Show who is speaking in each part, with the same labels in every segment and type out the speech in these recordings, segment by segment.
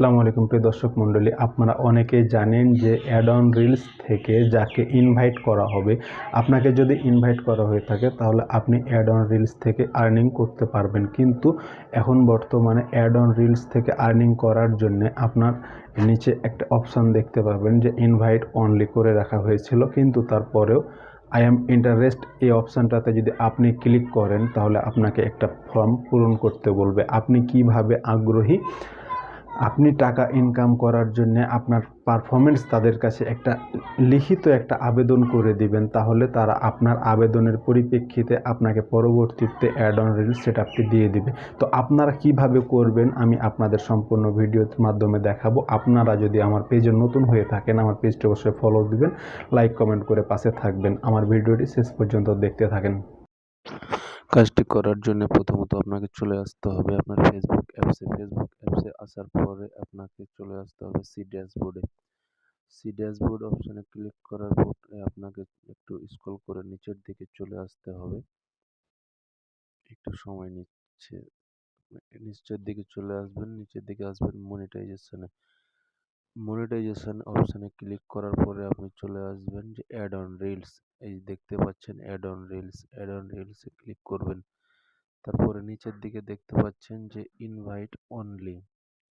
Speaker 1: আসসালামু আলাইকুম প্রিয় দর্শক মণ্ডলী, আপনারা অনেকেই জানেন যে অ্যাড অন রিলস থেকে যাকে ইনভাইট করা হবে, আপনাকে যদি ইনভাইট করা হয়ে থাকে তাহলে আপনি অ্যাড অন রিলস থেকে আর্নিং করতে পারবেন। কিন্তু এখন বর্তমানে অ্যাড অন রিলস থেকে আর্নিং করার জন্য আপনার নিচে একটা অপশান দেখতে পাবেন যে ইনভাইট অনলি করে রাখা হয়েছিল, কিন্তু তারপরেও আই এম ইন্টারেস্ট এই অপশানটাতে যদি আপনি ক্লিক করেন তাহলে আপনাকে একটা ফর্ম পূরণ করতে বলবে। আপনি কীভাবে আগ্রহী আপনি টাকা ইনকাম করার জন্য আপনার পারফরমেন্স তাদের কাছে একটা লিখিত একটা আবেদন করে দিবেন, তাহলে তারা আপনার আবেদনের পরিপ্রেক্ষিতে আপনাকে পরবর্তীতে অ্যাড অন রিল সেট আপটি দিয়ে দিবে। তো আপনারা কীভাবে করবেন আমি আপনাদের সম্পূর্ণ ভিডিওর মাধ্যমে দেখাবো। আপনারা যদি আমার পেজে নতুন হয়ে থাকেন, আমার পেজটি অবশ্যই ফলো দিবেন লাইক কমেন্ট করে পাশে থাকবেন। আমার ভিডিওটি শেষ পর্যন্ত দেখতে থাকেন।
Speaker 2: কাজটি করার জন্য প্রথমত আপনাকে চলে আসতে হবে আপনার ফেসবুক অ্যাপসে ফেসবুক অ্যাপসে আসার পরে আপনাকে চলে আসতে হবে সি ড্যাশবোর্ডে সি ড্যাশবোর্ড অপশানে ক্লিক করার পরে আপনাকে একটু স্ক্রল করে নিচের দিকে চলে আসতে হবে। একটু সময় নিচ্ছে। নিচের দিকে চলে আসবেন, নিচের দিকে আসবেন মনিটাইজেশনে মনিটাইজেশন অপশানে ক্লিক করার পরে আপনি চলে আসবেন যে অ্যাড অন রিলস এই দেখতে পাচ্ছেন ad on reels ad on রিলসে ক্লিক করবেন। তারপরে নিচের দিকে দেখতে পাচ্ছেন যে invite only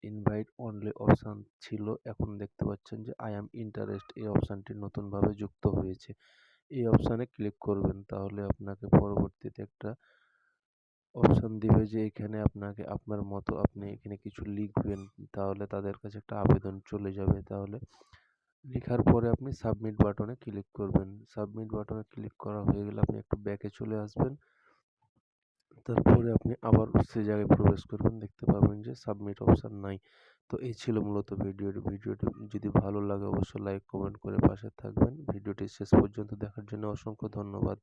Speaker 2: invite only option ছিল, এখন দেখতে পাচ্ছেন যে আই অ্যাম ইন্টারেস্ট এই অপশানটি নতুনভাবে যুক্ত হয়েছে। এই অপশানে ক্লিক করবেন, তাহলে আপনাকে পরবর্তীতে একটা অপশান দিবে যে এখানে আপনাকে, আপনার মতো আপনি এখানে কিছু লিখবেন, তাহলে তাদের কাছে একটা আবেদন চলে যাবে। তাহলে লেখার পরে আপনি সাবমিট বাটনে ক্লিক করবেন। সাবমিট বাটনে ক্লিক করা হয়ে গেলে আপনি একটু ব্যাকে চলে আসবেন। তারপরে আপনি আবার সে জায়গায় প্রবেশ করবেন, দেখতে পাবেন যে সাবমিট অপশান নাই। তো এই ছিল মূলত ভিডিওটি। ভিডিওটি যদি ভালো লাগে অবশ্যই লাইক কমেন্ট করে পাশে থাকবেন। ভিডিওটি শেষ পর্যন্ত দেখার জন্য অসংখ্য ধন্যবাদ।